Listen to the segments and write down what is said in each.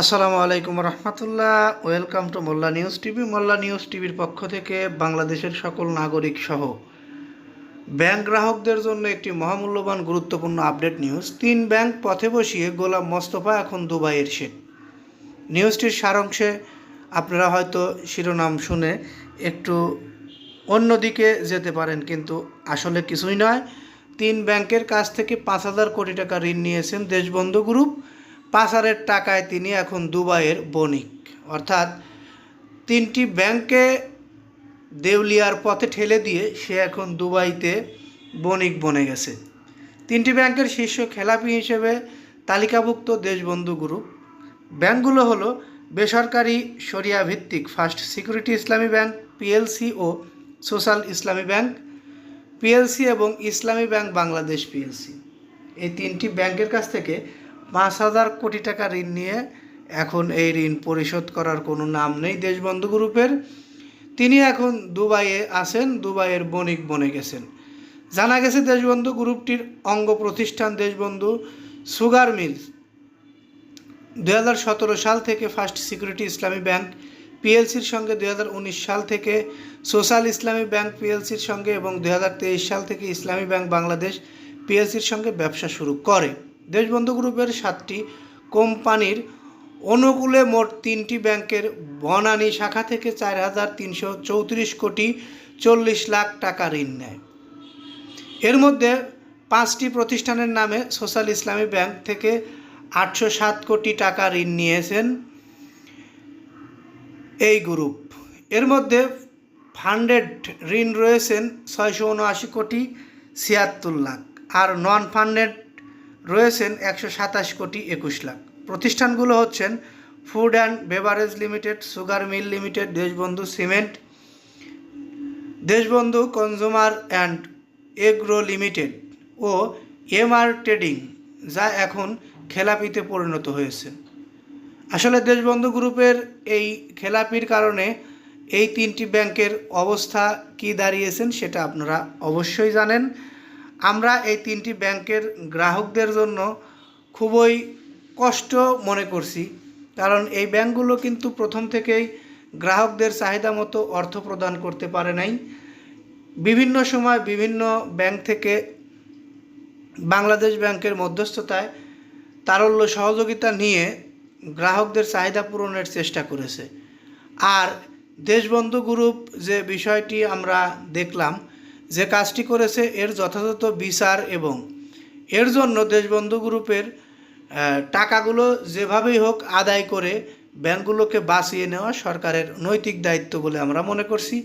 আসসালামু আলাইকুম রহমতুল্লাহ। Welcome to Molla news TV. Molla news টিভির পক্ষ থেকে বাংলাদেশের সকল নাগরিক সহ। ব্যাংক গ্রাহকদের জন্য একটি মহামূল্যবান গুরুত্বপূর্ণ আপডেট নিউজ। তিন ব্যাংক পথে বসিয়ে গোলাম মোস্তফা এখন দুবাইয়ের শেখ নিউজটির সারাংশে আপনারা হয়তো শিরোনাম শুনে একটু অন্যদিকে যেতে পারেন, কিন্তু আসলে কিছুই নয়। তিন ব্যাংকের কাছ থেকে পাঁচ হাজার কোটি টাকা ঋণ নিয়েছেন দেশবন্ধু গ্রুপ। পাচারের টাকায় তিনি এখন দুবাইয়ের বণিক। অর্থাৎ তিনটি ব্যাংকে দেউলিয়ার পথে ঠেলে দিয়ে সে এখন দুবাইতে বণিক বনে গেছে। তিনটি ব্যাংকের শীর্ষ খেলাপি হিসেবে তালিকাভুক্ত দেশবন্ধু গ্রুপ। ব্যাংকগুলো হলো বেসরকারি শরিয়া ভিত্তিক first security Islami bank, PLC ও সোশ্যাল ইসলামী ব্যাংক, পিএলসি এবং ইসলামী ব্যাংক বাংলাদেশ পিএলসি। এই তিনটি ব্যাংকের কাছ থেকে পাঁচ হাজার কোটি টাকা ঋণ নিয়ে এখন এই ঋণ পরিশোধ করার কোনো নাম নেই দেশবন্ধু গ্রুপের। তিনি এখন দুবাইয়ে আছেন, দুবাইয়ের বণিক বনে গেছেন। জানা গেছে দেশবন্ধু গ্রুপটির অঙ্গ প্রতিষ্ঠান দেশবন্ধু সুগার মিলস। দু সাল থেকে ফার্স্ট সিকিউরিটি ইসলামী ব্যাংক পিএলসির সঙ্গে দু হাজার উনিশ সাল থেকে সোশ্যাল ইসলামী ব্যাংক পিএলসির সঙ্গে এবং দু হাজার তেইশ সাল থেকে ইসলামী ব্যাংক বাংলাদেশ পিএলসির সঙ্গে ব্যবসা শুরু করে। দেশবন্ধু গ্রুপের সাতটি কোম্পানির অনুকূলে মোট তিনটি ব্যাংকের বনানী শাখা থেকে চার হাজার তিনশো চৌত্রিশ কোটি চল্লিশ লাখ টাকা ঋণ নেয়। এর মধ্যে পাঁচটি প্রতিষ্ঠানের নামে সোশ্যাল ইসলামী ব্যাংক থেকে আটশো সাত কোটি টাকা ঋণ নিয়েছেন এই গ্রুপ। এর মধ্যে ফান্ডেড ঋণ রয়েছেন ছয়শো উনআশি কোটি ছিয়াত্তর লাখ আর নন ফান্ডেড রয়েছেন একশো সাতাশ কোটি একুশ লাখ। প্রতিষ্ঠানগুলো হচ্ছেন food and beverage limited, sugar mill limited, Deshbandhu cement, Deshbandhu consumer and agro limited O MR trading, যা এখন খেলাপিতে পরিণত হয়েছে। আসলে দেশবন্ধু গ্রুপের এই খেলাপির কারণে এই তিনটি ব্যাংকের অবস্থা কি দাঁড়িয়েছেন সেটা আপনারা অবশ্যই জানেন। আমরা এই তিনটি ব্যাংকের গ্রাহকদের জন্য খুবই কষ্ট মনে করছি, কারণ এই ব্যাংকগুলো কিন্তু প্রথম থেকেই গ্রাহকদের চাহিদা মতো অর্থ প্রদান করতে পারে নাই। বিভিন্ন সময় বিভিন্ন ব্যাংক থেকে বাংলাদেশ ব্যাংকের মধ্যস্থতায় তারল্য সহযোগিতা নিয়ে গ্রাহকদের চাহিদা পূরণের চেষ্টা করেছে। আর দেশবন্ধু গ্রুপ যে বিষয়টি আমরা দেখলাম যে কাজটি করেছে এর যথাযথ বিচার এবং এর জন্য দেশবন্ধু গ্রুপের টাকাগুলো যেভাবেই হোক আদায় করে ব্যাংকগুলোকে বাঁচিয়ে নেওয়া সরকারের নৈতিক দায়িত্ব বলে আমরা মনে করছি।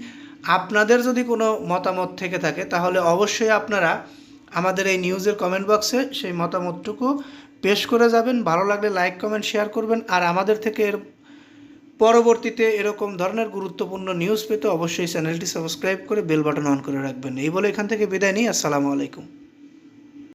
আপনাদের যদি কোনো মতামত থেকে থাকে, তাহলে অবশ্যই আপনারা আমাদের এই নিউজের কমেন্ট বক্সে সেই মতামতটুকু পেশ করে যাবেন। ভালো লাগলে লাইক কমেন্ট শেয়ার করবেন। আর আমাদের থেকে এর পরবর্তীতে এরকম ধরনের গুরুত্বপূর্ণ নিউজ পেতে অবশ্যই চ্যানেলটি সাবস্ক্রাইব করে বেল বাটন অন করে রাখবেন। এই বলে এখান থেকে বিদায় নিই। আসসালামু আলাইকুম।